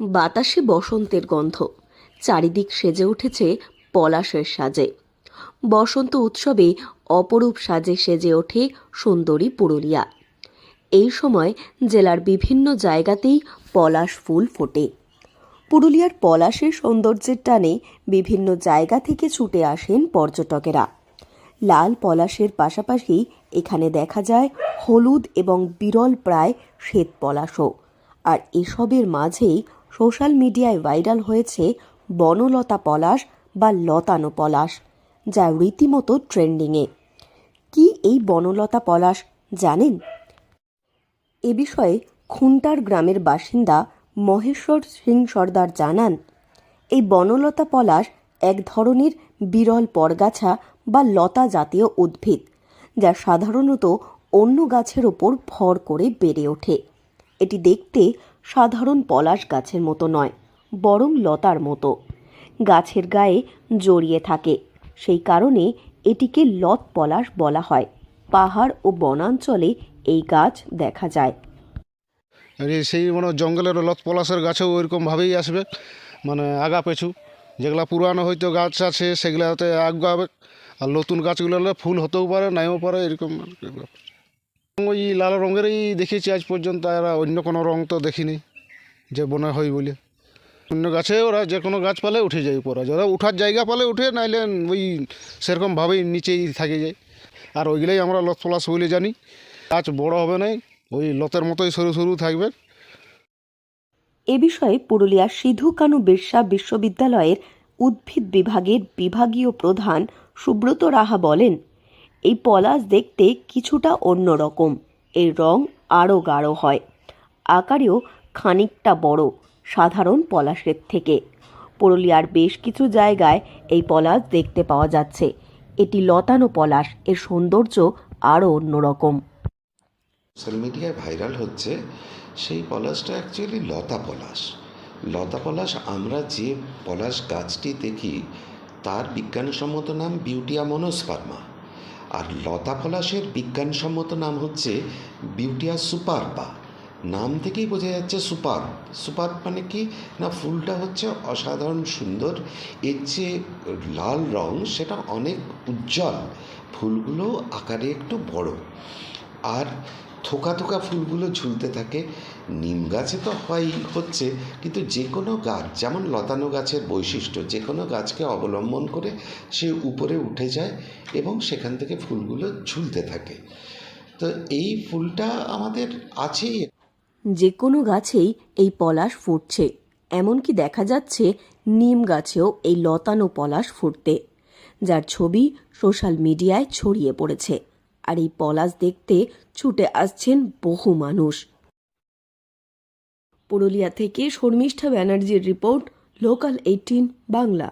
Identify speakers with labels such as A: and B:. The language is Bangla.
A: বাতাসে বসন্তের গন্ধ। চারিদিক সেজে উঠেছে পলাশের সাজে। বসন্ত উৎসবে অপরূপ সাজে সেজে ওঠে সুন্দরী পুরুলিয়া। এই সময় জেলার বিভিন্ন জায়গাতেই পলাশ ফুল ফোটে। পুরুলিয়ার পলাশের সৌন্দর্যের টানে বিভিন্ন জায়গা থেকে ছুটে আসেন পর্যটকেরা। লাল পলাশের পাশাপাশি এখানে দেখা যায় হলুদ এবং বিরল প্রায় শ্বেত পলাশও। আর এসবের মাঝেই সোশ্যাল মিডিয়ায় ভাইরাল হয়েছে বনলতা পলাশ বা লতানো পলাশ, যা রীতিমতো ট্রেন্ডিংয়ে। কি এই বনলতা পলাশ, জানেন? এ বিষয়ে খুন্টার গ্রামের বাসিন্দা মহেশ্বর সিং সর্দার জানান, এই বনলতা পলাশ এক ধরনের বিরল পরগাছা বা লতা জাতীয় উদ্ভিদ, যা সাধারণত অন্য গাছের ওপর ভর করে বেড়ে ওঠে। এটি দেখতে সাধারণ পলাশ গাছের মতো নয়, বরং লতার মতো। গাছের গায়ে জড়িয়ে থাকে। সেই কারণে এটিকে লত পলাশ বলা হয়। পাহাড় ও বনাঞ্চলে এই গাছ দেখা যায়।
B: সেই মানে জঙ্গলের লত পলাশের গাছেও ওইরকমভাবেই আসবে। মানে আগা পেছু, যেগুলা পুরানো হয়তো গাছ আছে, সেগুলাতে আগাবে আর নতুন গাছগুলো ফুল হতেও পারে, নাইও পারে, এরকম। ওই লাল রঙেরই দেখেছি আজ পর্যন্ত, আর অন্য কোনো রং তো দেখিনি, যে বনে হয় বলে। অন্য গাছে ওরা যে কোনো গাছ পালে উঠে যায় উপরে, যারা উঠার জায়গা পালে উঠে, নাইলে ওই সেরকমভাবেই নিচেই থাকে যায়। আর ওইগুলোই আমরা লত পলাশ বলে জানি। গাছ বড় হবে না ওই লতের মতোই সরু সরু থাকবে।
A: এ বিষয়ে পুরুলিয়ার সিধু কানু বিরসা বিশ্ববিদ্যালয়ের উদ্ভিদ বিভাগের বিভাগীয় প্রধান সুব্রত রাহা বলেন এই পলাশ দেখতে কিছুটা অন্য রকম। এর রং আরও গাঢ় হয়। আকারেও খানিকটা বড়, সাধারণ পলাশের থেকে। পুরুলিয়ার বেশ কিছু জায়গায় এই পলাশ দেখতে পাওয়া যাচ্ছে। এটি লতানো পলাশ, এর সৌন্দর্য আরও অন্যরকম
C: সোশ্যাল মিডিয়ায় ভাইরাল হচ্ছে, সেই পলাশটা অ্যাকচুয়ালি লতা পলাশ। লতা পলাশ আমরা যে পলাশ গাছটি দেখি, তার বিজ্ঞানসম্মত নাম বিউটিয়া মনোস্পার্মা আর লতা পলাশের বিজ্ঞানসম্মত নাম হচ্ছে বিউটিয়া সুপারবা। নাম থেকেই বোঝা যাচ্ছে সুপার। সুপার মানে কি? না, ফুলটা হচ্ছে অসাধারণ সুন্দর, এর যে লাল রং সেটা অনেক উজ্জ্বল। ফুলগুলো আকারে একটু বড়। আর থোকা থোকা ফুলগুলো ঝুলতে থাকে। নিম গাছে তো হয় হচ্ছে। কিন্তু যে কোনো গাছ, যেমন লতানো গাছের বৈশিষ্ট্য যে কোনো গাছকে অবলম্বন করে সে উপরে উঠে যায় এবং সেখান থেকে ফুলগুলো ঝুলতে থাকে। তো এই ফুলটা আমাদের আছেই।
A: যে কোনো গাছেই এই পলাশ ফুটছে। এমনকি দেখা যাচ্ছে নিম গাছেও এই লতানো পলাশ ফুটতে। যার ছবি সোশ্যাল মিডিয়ায় ছড়িয়ে পড়েছে। আর এই পলাশ দেখতে ছুটে আসছেন বহু মানুষ। পুরুলিয়া থেকে শর্মিষ্ঠা ব্যানার্জির রিপোর্ট লোকাল এইটিন বাংলা